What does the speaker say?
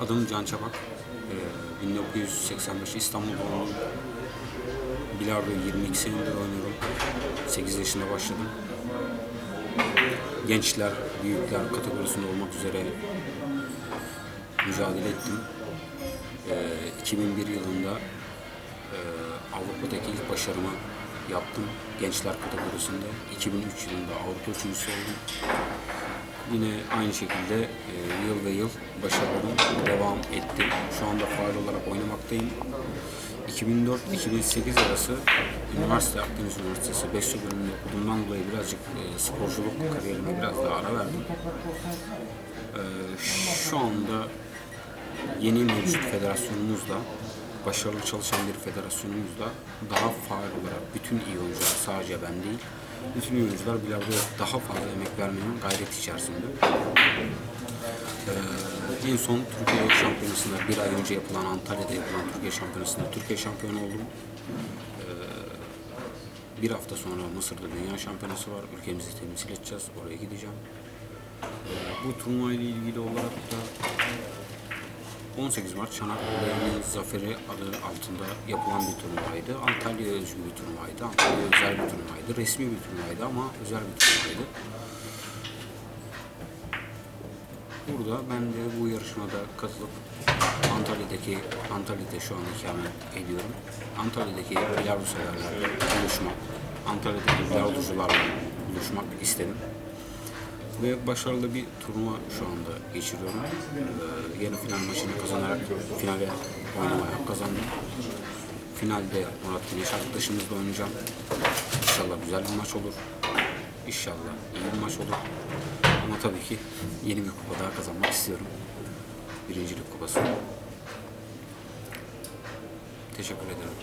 Adım Can Çapak. Ee, 1985 İstanbul doğumluyum. Bilardo 22 senedir oynuyorum. 8 yaşında başladım. Gençler, büyükler kategorisinde olmak üzere mücadele ettim. Ee, 2001 yılında e, Avrupa'daki ilk başarımı yaptım. Gençler kategorisinde. 2003 yılında Avrupa üçüncüsü oldum. Yine aynı şekilde e, yıl ve yıl başarılarım devam etti. Şu anda faal olarak oynamaktayım. 2004-2008 arası üniversite Akdeniz Üniversitesi Besyo bölümünde okuduğumdan dolayı birazcık e, sporculuk kariyerime biraz daha ara verdim. E, şu anda yeni mevcut federasyonumuzla başarılı çalışan bir federasyonumuzla daha faal olarak bütün iyi oyuncular sadece ben değil bütün oyuncular bilardoya daha fazla emek vermenin gayret içerisinde. Ee, en son Türkiye Şampiyonası'nda bir ay önce yapılan Antalya'da yapılan Türkiye Şampiyonası'nda Türkiye şampiyonu oldum. Ee, bir hafta sonra Mısır'da Dünya Şampiyonası var. Ülkemizi temsil edeceğiz. Oraya gideceğim. Ee, bu turnuva ile ilgili olarak da 18 Mart Çanakkale'nin Zaferi adı altında yapılan bir turnuvaydı. Antalya'ya özgü bir turnuvaydı. Antalya'ya özel bir turnuvaydı. Resmi bir turnuvaydı ama özel bir turnuvaydı. Burada ben de bu yarışmada katılıp Antalya'daki, Antalya'da şu an ikamet ediyorum. Antalya'daki bilardo severlerle buluşmak, Antalya'daki bilardocularla buluşmak istedim. Ve başarılı bir turnuva şu anda geçiriyorum. Ee, yarı final maçını kazanarak finale oynamaya kazandım. Finalde Murat Güneş arkadaşımızla oynayacağım. İnşallah güzel bir maç olur. İnşallah iyi bir maç olur. Ama tabii ki yeni bir kupa daha kazanmak istiyorum. Birincilik kupası. Teşekkür ederim.